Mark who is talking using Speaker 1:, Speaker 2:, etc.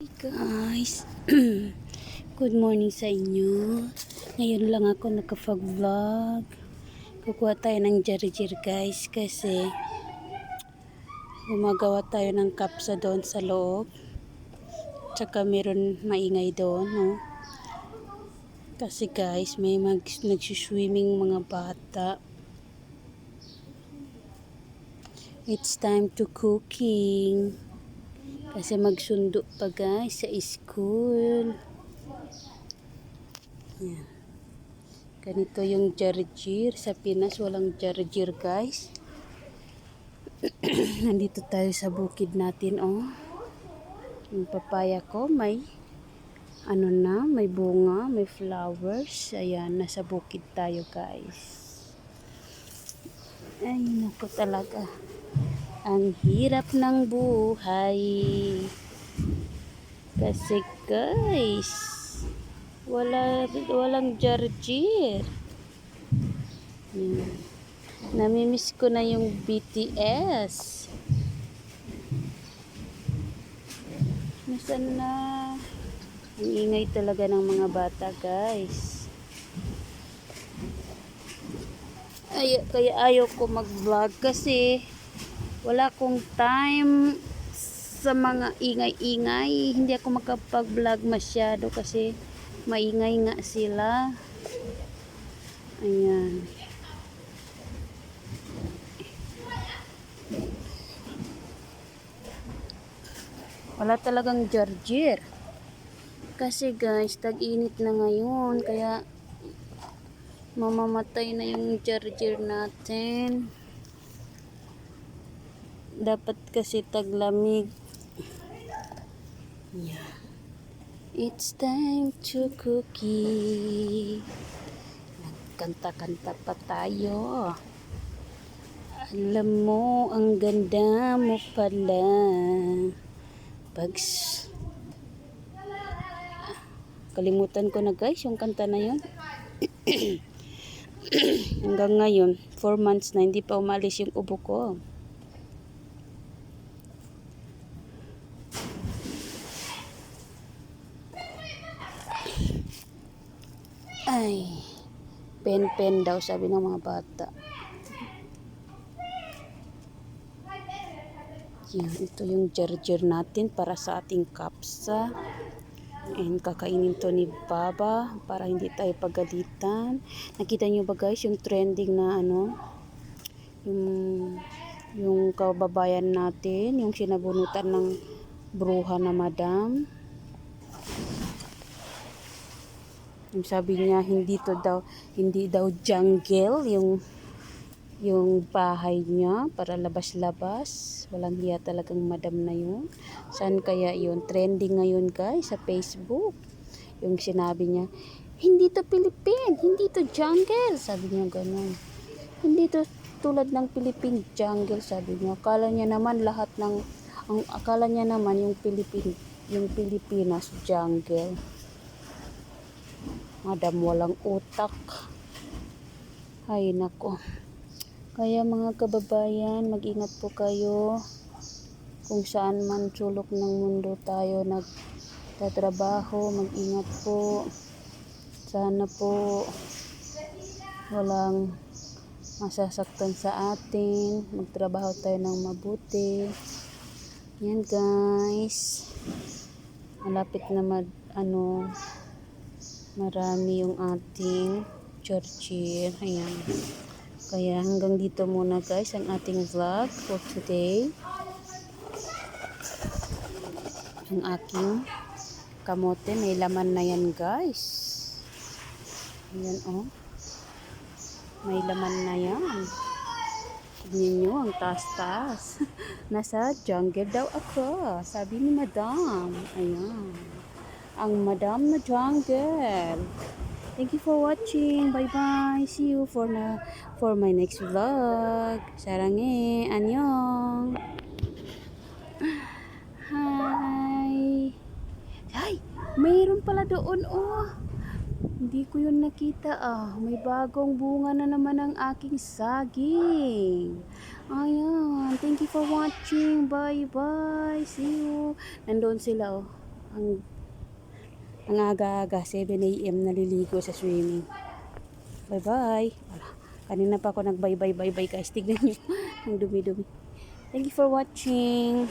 Speaker 1: guys. Good morning sa inyo. Ngayon lang ako nakapag-vlog. Kukuha tayo ng jarijir guys kasi gumagawa tayo ng kapsa doon sa loob. Tsaka meron maingay doon, no? Kasi guys, may mag nagsiswimming mga bata. It's time to cooking. Kasi magsundo pa guys sa school. Yan. Ganito yung jarjir. Sa Pinas walang jarjir guys. Nandito tayo sa bukid natin oh. Yung papaya ko may ano na, may bunga, may flowers. Ayan, nasa bukid tayo guys. Ay, naku talaga. Ang hirap ng buhay. Kasi guys, wala, walang jarjir. Yan. Namimiss ko na yung BTS. Nasaan na? Ang ingay talaga ng mga bata guys. Ay, kaya ayaw ko mag-vlog kasi wala akong time sa mga ingay-ingay. Hindi ako makapag-vlog masyado kasi maingay nga sila. Ayan. Wala talagang jarjir. Kasi guys, tag-init na ngayon. Kaya mamamatay na yung jarjir natin dapat kasi taglamig. Yeah. It's time to cookie. Nagkanta-kanta pa tayo. Alam mo, ang ganda mo pala. Pag... Kalimutan ko na guys, yung kanta na yun. Hanggang ngayon, 4 months na hindi pa umalis yung ubo ko. Ay, pen-pen daw sabi ng mga bata. Yan, ito yung jarjir natin para sa ating kapsa. And kakainin to ni Baba para hindi tayo pagalitan. Nakita nyo ba guys yung trending na ano? Yung, yung kababayan natin, yung sinabunutan ng bruha na madam. Yung sabi niya hindi to daw hindi daw jungle yung yung bahay niya para labas-labas. Walang hiya talagang madam na yun. Saan kaya yun? Trending ngayon guys sa Facebook. Yung sinabi niya, hindi to Philippine, hindi to jungle. Sabi niya ganun. Hindi to tulad ng Philippine jungle, sabi niya. Akala niya naman lahat ng, ang akala niya naman yung Philippine, yung Pilipinas jungle. Madam walang utak. Ay nako. Kaya mga kababayan, mag-ingat po kayo kung saan man sulok ng mundo tayo nagtatrabaho, mag-ingat po. Sana po walang masasaktan sa atin. Magtrabaho tayo ng mabuti. Yan guys. Malapit na mag, ano, marami yung ating churchill. Ayan. Kaya hanggang dito muna guys ang ating vlog for today. Ang aking kamote may laman na yan guys. Ayan oh. May laman na yan. Tignan nyo ang taas-taas. Nasa jungle daw ako. Sabi ni madam. Ayan. Ang madam na jungle. Thank you for watching. Bye-bye. See you for na for my next vlog. Sarange. Annyeong. Hi. Ay, mayroon pala doon oh. Hindi ko yun nakita ah. May bagong bunga na naman ang aking saging. Ayan. Thank you for watching. Bye-bye. See you. Nandoon sila oh. Ang ang aga-aga, 7 a.m. naliligo sa swimming. Bye-bye. Wala. Kanina pa ako nag-bye-bye-bye-bye guys. Tignan nyo. ang dumi-dumi. Thank you for watching.